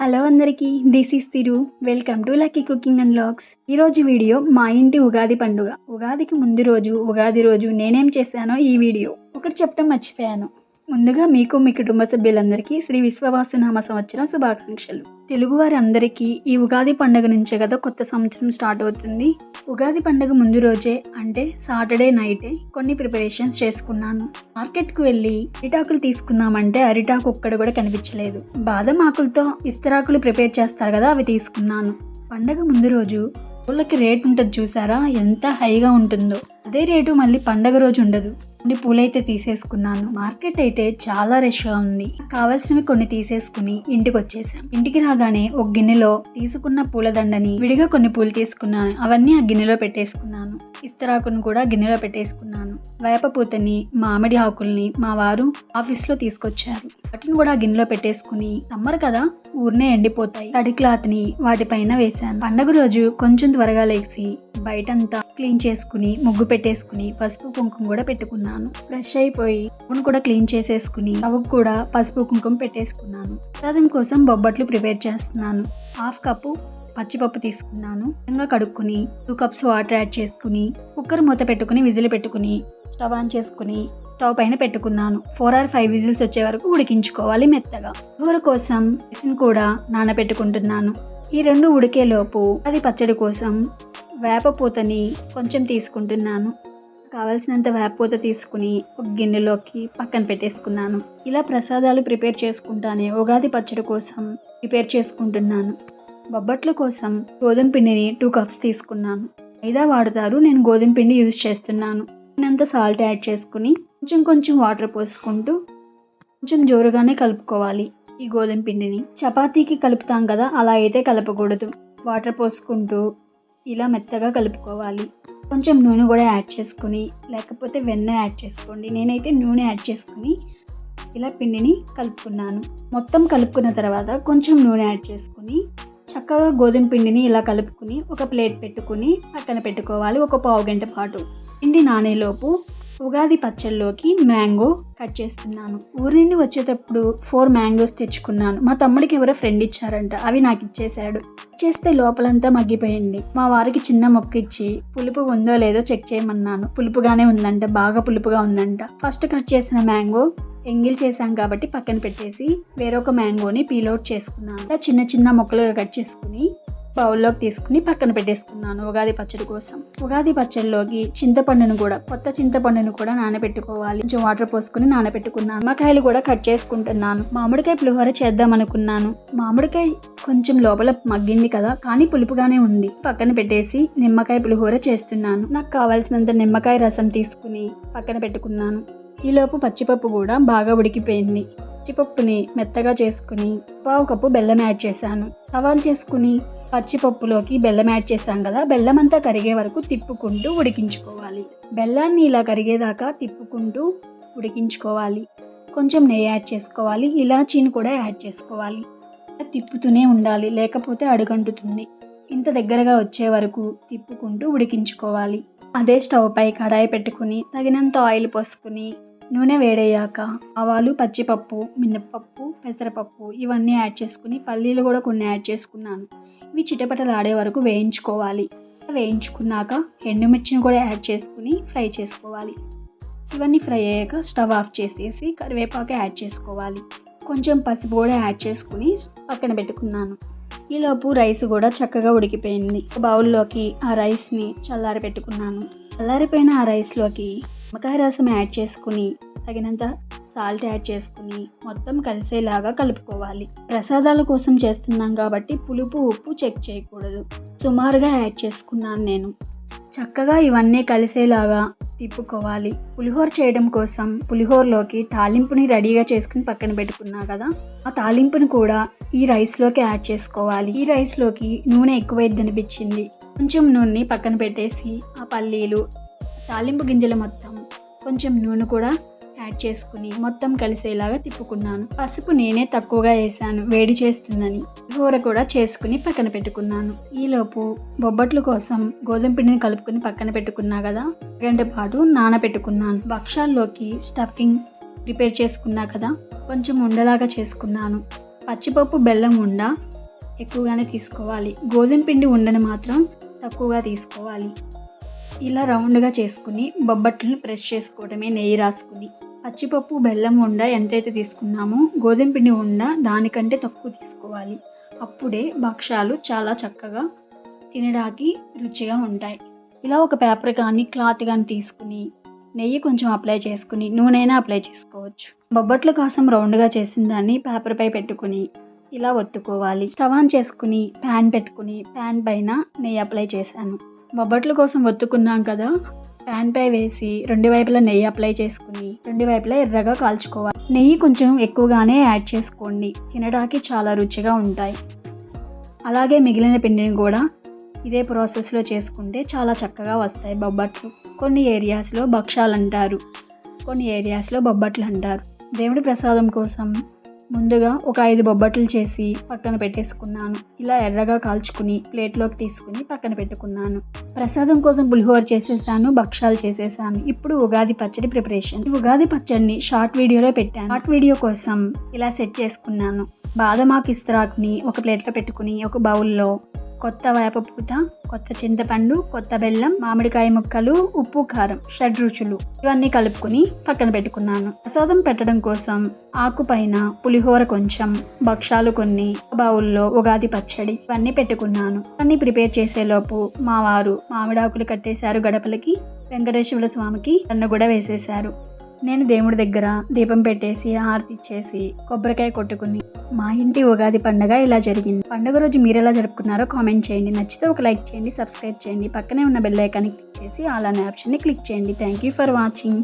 Hello అందరికీ this is Thiru welcome to lucky cooking and vlogs ఈరోజు video మా ఇంటి ఉగాది పండుగ. ఉగాదికి ముందు రోజు ఉగాది రోజు నేనేం చేశానో ఈ వీడియో. ఒకటి చెప్పడం మర్చిపోయాను. ముందుగా మీకు మీ కుటుంబ సభ్యులందరికీ శ్రీ విశ్వవాసనామ సంవత్సరం శుభాకాంక్షలు. తెలుగువారి అందరికీ ఈ ఉగాది పండుగ నుంచే కదా కొత్త సంవత్సరం స్టార్ట్ అవుతుంది. ఉగాది పండుగ ముందు రోజే అంటే సాటర్డే నైటే కొన్ని ప్రిపరేషన్స్ చేసుకున్నాను. మార్కెట్కు వెళ్ళి అరిటాకులు తీసుకుందామంటే అరిటాకు ఒక్కడ కూడా కనిపించలేదు. బాదం ఆకులతో ఇస్తరాకులు ప్రిపేర్ చేస్తారు కదా అవి తీసుకున్నాను. పండగ ముందు రోజు పూలకి రేట్ ఉంటుంది చూసారా ఎంత హైగా ఉంటుందో. అదే రేటు మళ్ళీ పండగ రోజు ఉండదు. కొన్ని పూలైతే తీసేసుకున్నాను. మార్కెట్ అయితే చాలా రష్గా ఉంది. కావాల్సినవి కొన్ని తీసేసుకుని ఇంటికి వచ్చేసాం ఇంటికి రాగానే ఒక గిన్నెలో తీసుకున్న పూలదండని విడిగా కొన్ని పూలు తీసుకున్నాను. అవన్నీ ఆ గిన్నెలో పెట్టేసుకున్నాను. ఇస్తరాకును కూడా గిన్నెలో పెట్టేసుకున్నాను. వేప పూతని మామిడి ఆకుల్ని మా వారు ఆఫీస్లో తీసుకొచ్చారు. వాటిని కూడా గిన్నెలో పెట్టేసుకుని సమ్మర్ కదా ఊరినే ఎండిపోతాయి. తడి క్లాత్ని వాటిపైన వేశాను. పండగ రోజు కొంచెం త్వరగా లేచి బయటంతా క్లీన్ చేసుకుని ముగ్గు పెట్టేసుకుని పసుపు కుంకుమ కూడా పెట్టుకున్నాను. ఫ్రెష్ అయిపోయి ఫోన్ కూడా క్లీన్ చేసేసుకుని అవి కూడా పసుపు కుంకుమ పెట్టేసుకున్నాను. ప్రసాదం కోసం బొబ్బట్లు ప్రిపేర్ చేస్తున్నాను. హాఫ్ కప్పు పచ్చిపప్పు తీసుకున్నాను. ఇంకా కడుక్కుని టూ కప్స్ వాటర్ యాడ్ చేసుకుని కుక్కర్ మూత పెట్టుకుని విజిల్ పెట్టుకుని స్టవ్ ఆన్ చేసుకుని స్టవ్ పైన పెట్టుకున్నాను. ఫోర్ ఆర్ ఫైవ్ విజిల్స్ వచ్చే వరకు ఉడికించుకోవాలి మెత్తగా. కూర కోసం ఇసుని కూడా నానబెట్టుకుంటున్నాను ఈ రెండు ఉడికేలోపు అది పచ్చడి కోసం వేపపూతని కొంచెం తీసుకుంటున్నాను. కావలసినంత వేపపూత తీసుకుని ఒక గిన్నెలోకి పక్కన పెట్టేసుకున్నాను. ఇలా ప్రసాదాలు ప్రిపేర్ చేసుకుంటానే ఉగాది పచ్చడి కోసం ప్రిపేర్ చేసుకుంటున్నాను. బొబ్బట్ల కోసం గోధుమ పిండిని టూ కప్స్ తీసుకున్నాను. మైదా వాడతారు నేను గోధుమ పిండి యూజ్ చేస్తున్నాను. అంత సాల్ట్ యాడ్ చేసుకుని కొంచెం కొంచెం వాటర్ పోసుకుంటూ కొంచెం జోరుగానే కలుపుకోవాలి. ఈ గోధుమ పిండిని చపాతీకి కలుపుతాం కదా అలా అయితే కలపకూడదు. వాటర్ పోసుకుంటూ ఇలా మెత్తగా కలుపుకోవాలి. కొంచెం నూనె కూడా యాడ్ చేసుకుని లేకపోతే వెన్న యాడ్ చేసుకోండి. నేనైతే నూనె యాడ్ చేసుకుని ఇలా పిండిని కలుపుకున్నాను. మొత్తం కలుపుకున్న తర్వాత కొంచెం నూనె యాడ్ చేసుకుని చక్కగా గోధుమ పిండిని ఇలా కలుపుకుని ఒక ప్లేట్ పెట్టుకుని పక్కన పెట్టుకోవాలి. ఒక పావు గంట పాటు. పిండి నానేలోపు ఉగాది పచ్చళ్ళలోకి మ్యాంగో కట్ చేస్తున్నాను. ఊరి నుండి వచ్చేటప్పుడు ఫోర్ మ్యాంగోస్ తెచ్చుకున్నాను. మా తమ్ముడికి ఎవరో ఫ్రెండ్ ఇచ్చారంట అవి నాకు ఇచ్చేశాడు. చేస్తే లోపలంతా మగ్గిపోయింది. మా వారికి చిన్న మొక్క ఇచ్చి పులుపు ఉందో లేదో చెక్ చేయమన్నాను. పులుపుగానే ఉందంట బాగా పులుపుగా ఉందంట. ఫస్ట్ కట్ చేసిన మ్యాంగో ఎంగిల్ చేశాం కాబట్టి పక్కన పెట్టేసి వేరొక మ్యాంగోని పీల్అవుట్ చేసుకున్నాను. చిన్న చిన్న మొక్కలుగా కట్ చేసుకుని బౌల్లోకి తీసుకుని పక్కన పెట్టేసుకున్నాను ఉగాది పచ్చడి కోసం. ఉగాది పచ్చడిలోకి చింతపండును కూడా కొత్త చింతపండును కూడా నానబెట్టుకోవాలి. కొంచెం వాటర్ పోసుకుని నానబెట్టుకున్నాను. నిమ్మకాయలు కూడా కట్ చేసుకుంటున్నాను. మామిడికాయ పులిహోర చేద్దాం అనుకున్నాను. మామిడికాయ కొంచెం లోపల మగ్గింది కదా కానీ పులుపుగానే ఉంది. పక్కన పెట్టేసి నిమ్మకాయ పులిహోర చేస్తున్నాను. నాకు కావాల్సినంత నిమ్మకాయ రసం తీసుకుని పక్కన పెట్టుకున్నాను. ఈలోపు పచ్చిపప్పు కూడా బాగా ఉడికిపోయింది. పచ్చిపప్పుని మెత్తగా చేసుకుని పావు కప్పు బెల్లం యాడ్ చేశాను. సవాల్ చేసుకుని పచ్చిపప్పులోకి బెల్లం యాడ్ చేశాం కదా బెల్లం అంతా కరిగే వరకు తిప్పుకుంటూ ఉడికించుకోవాలి. బెల్లాన్ని ఇలా కరిగేదాకా తిప్పుకుంటూ ఉడికించుకోవాలి. కొంచెం నెయ్యి యాడ్ చేసుకోవాలి ఇలాచీని కూడా యాడ్ చేసుకోవాలి. తిప్పుతూనే ఉండాలి లేకపోతే అడుగంటుతుంది. ఇంత దగ్గరగా వచ్చే వరకు తిప్పుకుంటూ ఉడికించుకోవాలి. అదే స్టవ్ పై కడాయి పెట్టుకుని తగినంత ఆయిల్ పోసుకుని నూనె వేడయ్యాక ఆవాలు పచ్చిపప్పు మినప్పప్పు పెసరపప్పు ఇవన్నీ యాడ్ చేసుకుని పల్లీలు కూడా కొన్ని యాడ్ చేసుకున్నాను. ఇవి చిటపటలాడే వరకు వేయించుకోవాలి. వేయించుకున్నాక ఎండుమిర్చిని కూడా యాడ్ చేసుకుని ఫ్రై చేసుకోవాలి. ఇవన్నీ ఫ్రై అయ్యాక స్టవ్ ఆఫ్ చేసేసి కరివేపాకు యాడ్ చేసుకోవాలి. కొంచెం పసుపు కూడా యాడ్ చేసుకుని పక్కన పెట్టుకున్నాను. ఈలోపు రైస్ కూడా చక్కగా ఉడికిపోయింది. బౌల్లోకి ఆ రైస్ని చల్లారి పెట్టుకున్నాను చల్లారిపోయిన ఆ రైస్లోకి నిమ్మకాయ రసం యాడ్ చేసుకుని తగినంత సాల్ట్ యాడ్ చేసుకుని మొత్తం కలిసేలాగా కలుపుకోవాలి. ప్రసాదాల కోసం చేస్తున్నాం కాబట్టి పులుపు ఉప్పు చెక్ చేయకూడదు. సుమారుగా యాడ్ చేసుకున్నాను నేను. చక్కగా ఇవన్నీ కలిసేలాగా తిప్పుకోవాలి. పులిహోర చేయడం కోసం పులిహోరలోకి తాలింపుని రెడీగా చేసుకుని పక్కన పెట్టుకున్నా కదా ఆ తాలింపుని కూడా ఈ రైస్లోకి యాడ్ చేసుకోవాలి. ఈ రైస్లోకి నూనె ఎక్కువైద్ది అనిపించింది కొంచెం నూనెని పక్కన పెట్టేసి ఆ పల్లీలు తాలింపు గింజలు మొత్తం కొంచెం నూనె కూడా యాడ్ చేసుకుని మొత్తం కలిసేలాగా తిప్పుకున్నాను. పసుపు నేనే తక్కువగా వేసాను వేడి చేస్తుందని. కూర కూడా చేసుకుని పక్కన పెట్టుకున్నాను. ఈలోపు బొబ్బట్లు కోసం గోధుమ పిండిని కలుపుకుని పక్కన పెట్టుకున్నా కదా? గంట పాటు నానబెట్టుకున్నాను. భక్షాల్లోకి స్టఫింగ్ ప్రిపేర్ చేసుకున్నా కదా? కొంచెం ఉండలాగా చేసుకున్నాను. పచ్చిపప్పు బెల్లం ఉండ? ఎక్కువగానే తీసుకోవాలి. గోధుమ పిండి ఉండని మాత్రం తక్కువగా తీసుకోవాలి. ఇలా రౌండ్గా చేసుకుని బొబ్బట్లను ప్రెస్ చేసుకోవడమే నెయ్యి రాసుకుని. పచ్చిపప్పు బెల్లం ఉండ ఎంతైతే తీసుకున్నామో గోధుమ పిండి ఉండ దానికంటే తక్కువ తీసుకోవాలి. అప్పుడే భక్ష్యాలు చాలా చక్కగా తినడానికి రుచిగా ఉంటాయి. ఇలా ఒక పేపర్ కానీ క్లాత్ కానీ తీసుకుని నెయ్యి కొంచెం అప్లై చేసుకుని నూనెనా అప్లై చేసుకోవచ్చు. బొబ్బట్ల కోసం రౌండ్గా చేసిన దాన్ని పేపర్పై పెట్టుకుని ఇలా ఒత్తుకోవాలి. స్టవ్ ఆన్ చేసుకుని ప్యాన్ పెట్టుకుని ప్యాన్ పైన నెయ్యి అప్లై చేశాను. బొబ్బట్ల కోసం ఒత్తుకున్నాం కదా ప్యాన్ పై వేసి రెండు వైపులా నెయ్యి అప్లై చేసుకుని రెండు వైపులా ఎర్రగా కాల్చుకోవాలి. నెయ్యి కొంచెం ఎక్కువగానే యాడ్ చేసుకోండి. తినడానికి చాలా రుచిగా ఉంటాయి. అలాగే మిగిలిన పిండిని కూడా ఇదే ప్రాసెస్లో చేసుకుంటే చాలా చక్కగా వస్తాయి బొబ్బట్లు. కొన్ని ఏరియాస్లో భక్షాలు అంటారు కొన్ని ఏరియాస్లో బొబ్బట్లు అంటారు దేవుడి ప్రసాదం కోసం ముందుగా ఒక ఐదు బొబ్బట్లు చేసి పక్కన పెట్టేసుకున్నాను. ఇలా ఎర్రగా కాల్చుకుని ప్లేట్లోకి తీసుకుని పక్కన పెట్టుకున్నాను. ప్రసాదం కోసం పులిహోర చేసేసాను భక్షాలు చేసేసాను. ఇప్పుడు ఉగాది పచ్చడి ప్రిపరేషన్. ఉగాది పచ్చడిని షార్ట్ వీడియోలో పెట్టాను. షార్ట్ వీడియో కోసం ఇలా సెట్ చేసుకున్నాను. బాదమాకు ఇస్తరాకుని ఒక ప్లేట్లో పెట్టుకుని ఒక బౌల్లో కొత్త వేపపూత కొత్త చింతపండు కొత్త బెల్లం మామిడికాయ ముక్కలు ఉప్పు కారం షడ్ రుచులు ఇవన్నీ కలుపుకొని పక్కన పెట్టుకున్నాను. ప్రసాదం పెట్టడం కోసం ఆకు పైన పులిహోర కొంచెం భక్షాలు కొన్ని బౌల్లో ఉగాది పచ్చడి ఇవన్నీ పెట్టుకున్నాను. అన్ని ప్రిపేర్ చేసేలోపు మా వారు మామిడాకులు కట్టేశారు గడపలకి వెంకటేశ్వర స్వామికి నన్ను కూడా వేసేశారు. నేను దేవుడి దగ్గర దీపం పెట్టేసి హారతి ఇచ్చేసి కొబ్బరికాయ కొట్టుకుని మా ఇంటి ఉగాది పండుగ ఇలా జరిగింది. పండుగ రోజు మీరు ఎలా జరుపుకున్నారో కామెంట్ చేయండి. నచ్చితే ఒక లైక్ చేయండి సబ్స్క్రైబ్ చేయండి. పక్కనే ఉన్న బెల్ ఐకాన్ని క్లిక్ చేసి అలానే అనే ఆప్షన్ని క్లిక్ చేయండి. Thank you for watching.